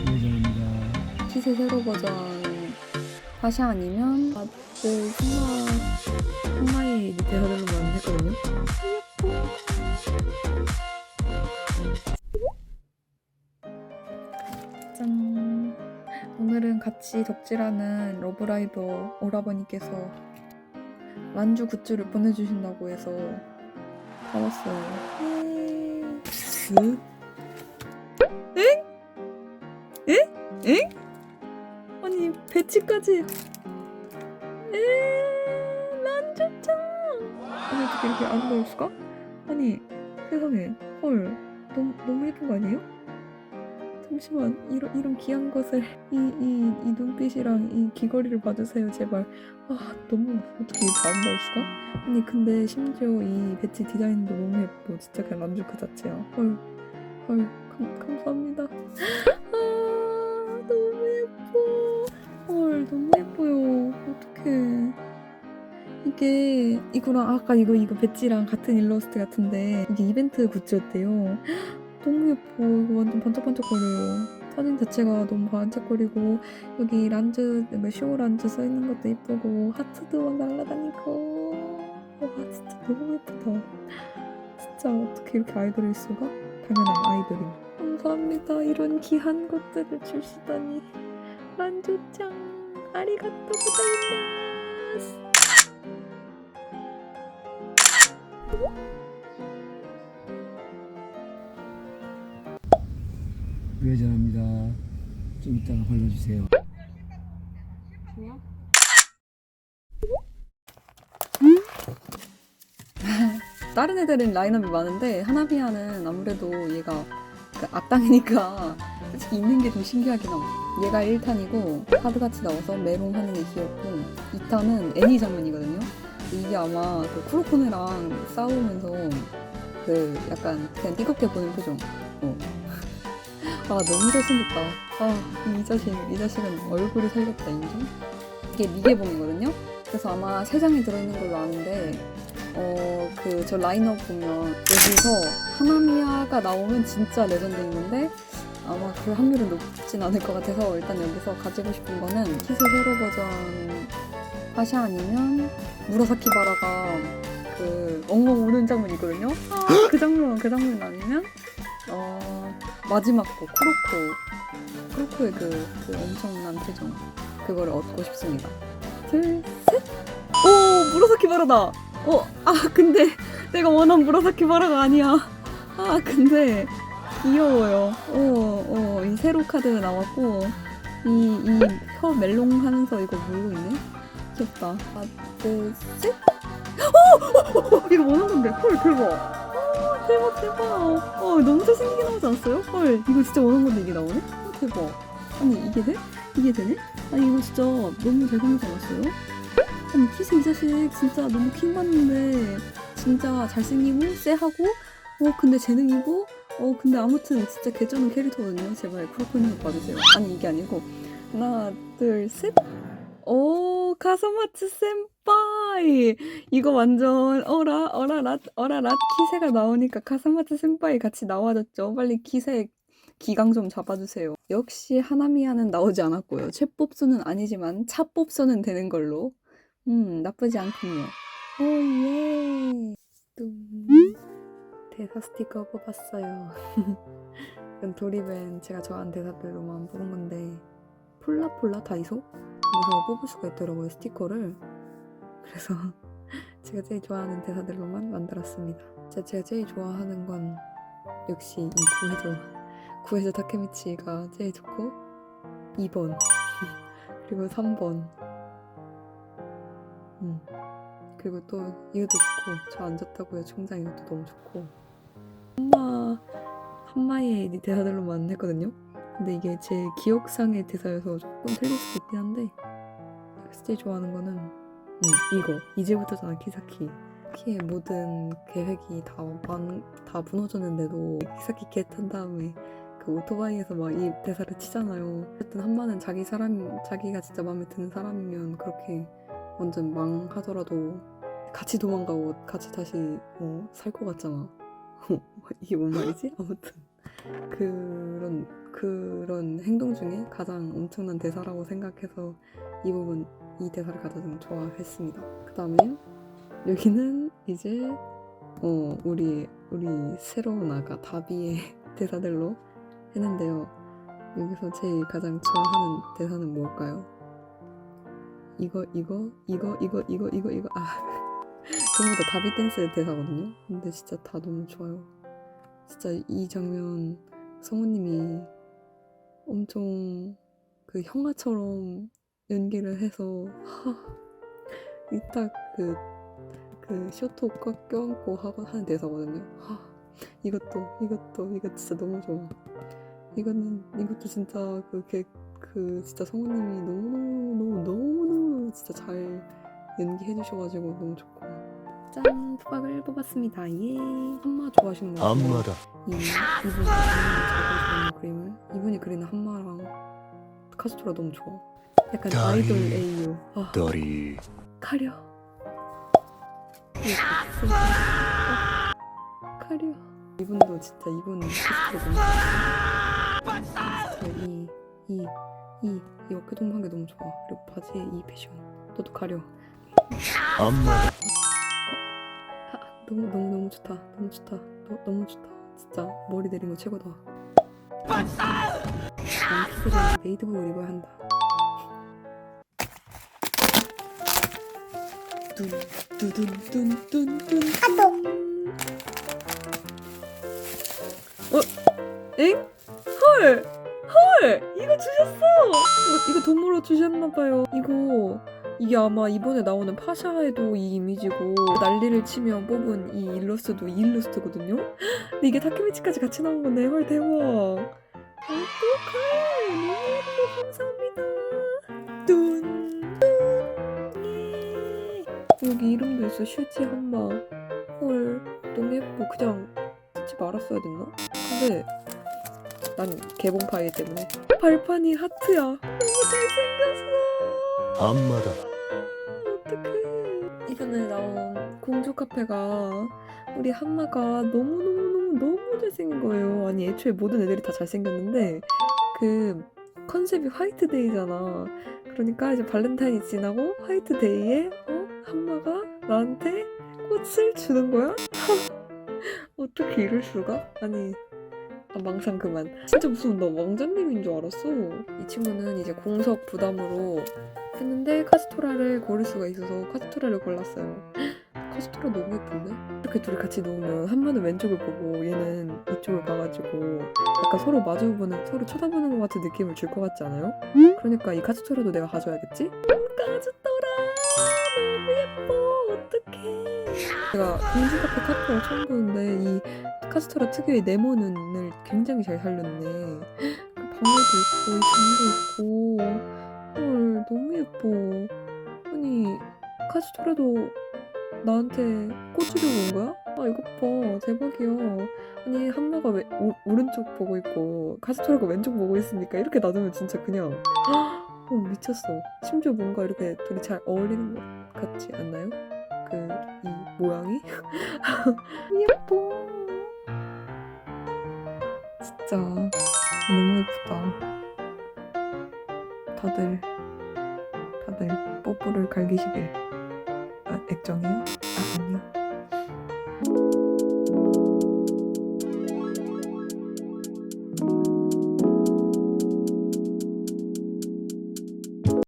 예정입니다. 키세 새로 버전 다시 아니면 다들 승마 승마의 대사들로만 했거든요. 짠. 오늘은 같이 덕질하는 러브라이더 오라버니께서 만주 굿즈를 보내주신다고 해서 가봤어요. 응? 배치까지 에 만주짱 아니 어떻게 이렇게 아름다울 수가? 아니 세상에 헐 너무 너무 예쁜 거 아니에요? 잠시만 이런 이런 귀한 것을 이 이 이 눈빛이랑 이 귀걸이를 봐주세요 제발 아 너무 어떻게 이렇게 아름다울 수가? 아니 근데 심지어 이 배치 디자인도 너무 예뻐 진짜 그냥 만주 그 자체야 헐 헐 감사합니다 헐 너무 예뻐요. 어떡해. 이게 이거랑 아까 이거 이거 배지랑 같은 일러스트 같은데 이게 이벤트 굿즈였대요. 너무 예뻐. 이거 완전 반짝반짝거려요. 사진 자체가 너무 반짝거리고 여기 란즈 뭐쇼 란즈 써 있는 것도 예쁘고 하트도 막 날아다니고. 와 진짜 너무 예쁘다. 진짜 어떻게 이렇게 아이돌일 수가? 당연한 아이돌임 감사합니다. 이런 귀한 것들을 주시다니. 란주짱 아리가또 고자이마스 예정입니다. 좀 이따가 발라주세요. 다른 애들은 라인업이 많은데 하나비아는 아무래도 얘가 그 악당이니까 솔직히 있는 게좀 신기하긴 함. 얘가 1탄이고 카드같이 나와서 메롱 하는 게 귀엽고 2탄은 애니 장면이거든요. 이게 아마 그 쿠로코네랑 싸우면서 그 약간 그냥 띠껍게 보는 표정. 어. 아 너무 잘생겼다. 아이 자식 이 자식은 얼굴이 살렸다 인정. 이게 미개봉이거든요. 그래서 아마 세 장이 들어있는 걸로 아는데 어, 그, 저 라인업 보면 여기서 하나미야가 나오면 진짜 레전드인 건데 아마 그 확률은 높진 않을 것 같아서 일단 여기서 가지고 싶은 거는 키스 세로 버전 다시 아니면 무라사키 바라가 그 엉엉 우는 장면 있거든요. 아, 그 장면, 그 장면 아니면 어, 마지막 거 크로코 크로코의 그, 그 엄청난 표정 그거를 얻고 싶습니다. 둘, 셋. 오, 무라사키 바라다. 어, 아, 근데 내가 원한 무라사키 바라가 아니야. 아, 근데 귀여워요. 어, 어, 이 세로 카드 나왔고, 이, 이 혀 멜롱 하면서 이거 물고 있네? 귀엽다. 하나, 둘, 셋. 어! 어, 어, 어, 이거 원한 건데. 헐, 대박. 어, 대박, 대박. 어, 너무 잘생기게 나오지 않았어요? 헐, 이거 진짜 원한 건데 이게 나오네? 어, 대박. 아니, 이게 돼? 이게 되네? 아니, 이거 진짜 너무 잘생기지 않았어요? 아니 키스 이 자식 진짜 너무 킹 받는데 진짜 잘생기고 쎄하고 어 근데 재능이고 어 근데 아무튼 진짜 개쩌는 캐릭터거든요 제발 크로코님 봐주세요 아니 이게 아니고 하나 둘셋 오 가서마츠 센파이 이거 완전 어라 어라 랏 어라 랏 키세가 나오니까 가서마츠 센파이 같이 나와줬죠 빨리 키세 기강 좀 잡아주세요. 역시 하나미야는 나오지 않았고요. 최뽑수는 아니지만 차뽑수는 되는 걸로. 음, 나쁘지 않군요. 오예. 뚱. 대사 스티커 뽑았어요. 이건 도리벤 제가 좋아하는 대사들로만 뽑은 건데 폴라폴라 다이소? 여기서 뽑을 수가 있더라고요 스티커를. 그래서 제가 제일 좋아하는 대사들로만 만들었습니다. 제가, 제가 제일 좋아하는 건 역시 이 구해줘. 구해줘 타케미치가 제일 좋고 2번 그리고 3번 음. 그리고 또 이것도 좋고 저 앉았다고요 총장 이것도 너무 좋고 한마의 대사들로만 했거든요 근데 이게 제 기억상의 대사여서 조금 틀릴 수도 있긴 한데 제일 좋아하는 거는 음, 이거 이제부터잖아 키사키 키의 모든 계획이 다, 만, 다 무너졌는데도 키사키 개탄 다음에 그 오토바이에서 막 이 대사를 치잖아요. 어쨌든 한마는 자기 사람, 자기가 진짜 마음에 드는 사람이면 그렇게 완전 망하더라도 같이 도망가고 같이 다시 어, 살 것 같잖아. 이게 뭔 말이지? 아무튼 그런 그런 행동 중에 가장 엄청난 대사라고 생각해서 이 부분 이 대사를 가장 좋아했습니다. 그 다음에 여기는 이제 어 우리 우리 새로운 아가 다비의 대사들로 했는데요. 여기서 제일 가장 좋아하는 대사는 뭘까요? 이거 이거 이거 이거 이거 이거 이거 아 전부 다 다비 댄스의 대사거든요. 근데 진짜 다 너무 좋아요. 진짜 이 장면 성우님이 엄청 그 형아처럼 연기를 해서 이딱그 그 쇼토 꽉 껴안고 하고 하는 대사거든요. 하, 이것도 이것도 이거 진짜 너무 좋아. 이거는 이것도 진짜 그게 그 진짜 성우님이 너무 너무 너무 너무 진짜 잘 연기해 주셔가지고 너무 좋고 짠 투박을 뽑았습니다. 예 한마 좋아하시는 거 같아요. 안마다 이 이분 그림을 잘 그리는 그림을 이분이 그리는 한마랑 카스토라 너무 좋아. 약간 다이. 아이돌 AU. 아 다리. 이거 어, 가려. 이분도 진짜 이분 카스토라 너무 좋아. 이이 이 이 이 어깨 동무한 게 너무 좋아. 그리고 바지에 이 패션. 너도 가려. 안마다 아, 너무 너무 너무 좋다. 너무 좋다. 너, 너무 좋다. 진짜 머리 내린 거 최고다. 메이드복을 입어야 한다. 뚠뚠뚠뚠뚠뚠 어? 엥? 헐! 헐! 이거 주셨어! 이거, 이거 돈으로 주셨나봐요. 이거 이게 아마 이번에 나오는 파샤에도 이 이미지고 난리를 치면 뽑은 이 일러스트도 이 일러스트거든요? 근데 이게 타케미치까지 같이 나온 거네. 헐 대박. 어떡해. 너무 예뻐. 감사합니다. 뚠. 여기 이름도 있어. 슈지 한마. 헐 너무 예뻐. 그냥 쓰지 말았어야 됐나? 근데 난 개봉 파일 때문에 발판이 하트야. 너무 잘생겼어. 안마다 어떡해. 이번에 나온 공주 카페가 우리 한마가 너무너무 너무 잘생긴 거예요. 아니 애초에 모든 애들이 다 잘생겼는데 그 컨셉이 화이트데이잖아. 그러니까 이제 발렌타인이 지나고 화이트데이에 어? 한마가 나한테 꽃을 주는 거야? 어떻게 이럴 수가? 아니 아, 망상 그만. 진짜 무슨 나 왕자님인 줄 알았어. 이 친구는 이제 공석 부담으로 했는데 카스토라를 고를 수가 있어서 카스토라를 골랐어요. 카스토라 너무 예쁜데? 이렇게 둘이 같이 놓으면 한 번은 왼쪽을 보고 얘는 이쪽을 봐가지고 약간 서로 마주보는 서로 쳐다보는 것 같은 느낌을 줄 것 같지 않아요? 그러니까 이 카스토라도 내가 가져야겠지? 음, 카스토라 너무 예뻐 어떡해 제가 공주 카페 카스토라 처음 보는데 이 카스토라 특유의 네모눈을 굉장히 잘 살렸네. 그 방울도 있고 이 점도 있고. 헐 너무 예뻐. 아니 카스토라도 나한테 꽂으려고 온 거야? 아 이것 봐. 대박이야. 아니 한마가 왜, 오, 오른쪽 보고 있고 카스토라가 왼쪽 보고 있으니까 이렇게 놔두면 진짜 그냥 어 미쳤어. 심지어 뭔가 이렇게 둘이 잘 어울리는 것 같지 않나요? 그 이 모양이? 예뻐. 진짜 너무 예쁘다. 다들 다들 뽀뽀를 갈기시길. 아 액정이요? 아 아니요